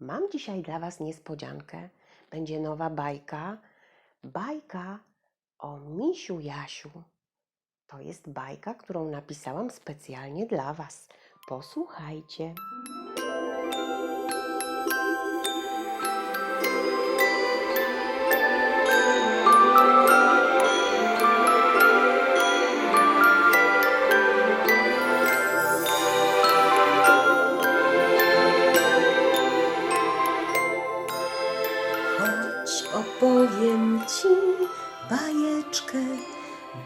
Mam dzisiaj dla Was niespodziankę. Będzie nowa bajka. Bajka o misiu Jasiu. To jest bajka, którą napisałam specjalnie dla Was. Posłuchajcie. Opowiem ci bajeczkę,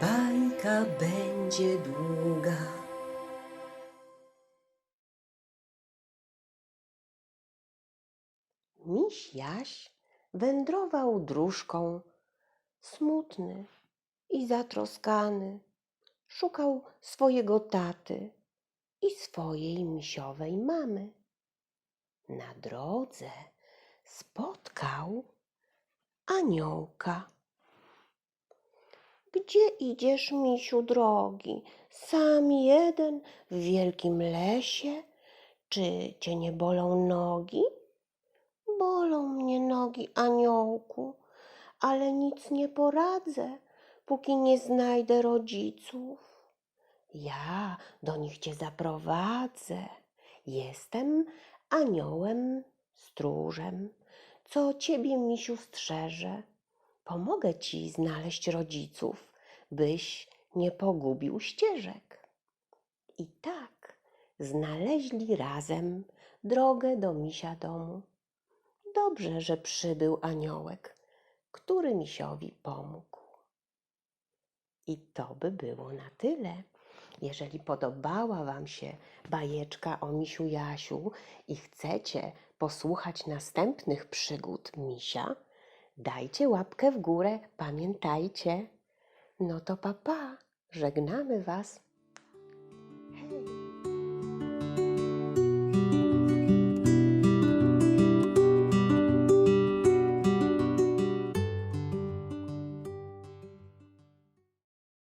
bajka będzie długa. Miś Jaś wędrował dróżką, smutny i zatroskany. Szukał swojego taty i swojej misiowej mamy. Na drodze spotkał aniołka. Gdzie idziesz, misiu drogi? Sam jeden w wielkim lesie? Czy cię nie bolą nogi? Bolą mnie nogi, aniołku, ale nic nie poradzę, póki nie znajdę rodziców. Ja do nich cię zaprowadzę. Jestem aniołem stróżem, co ciebie, misiu, strzeże. Pomogę ci znaleźć rodziców, byś nie pogubił ścieżek. I tak znaleźli razem drogę do misia domu. Dobrze, że przybył aniołek, który misiowi pomógł. I to by było na tyle. Jeżeli podobała Wam się bajeczka o misiu Jasiu i chcecie posłuchać następnych przygód misia, dajcie łapkę w górę, pamiętajcie. No to papa, żegnamy Was. Hej!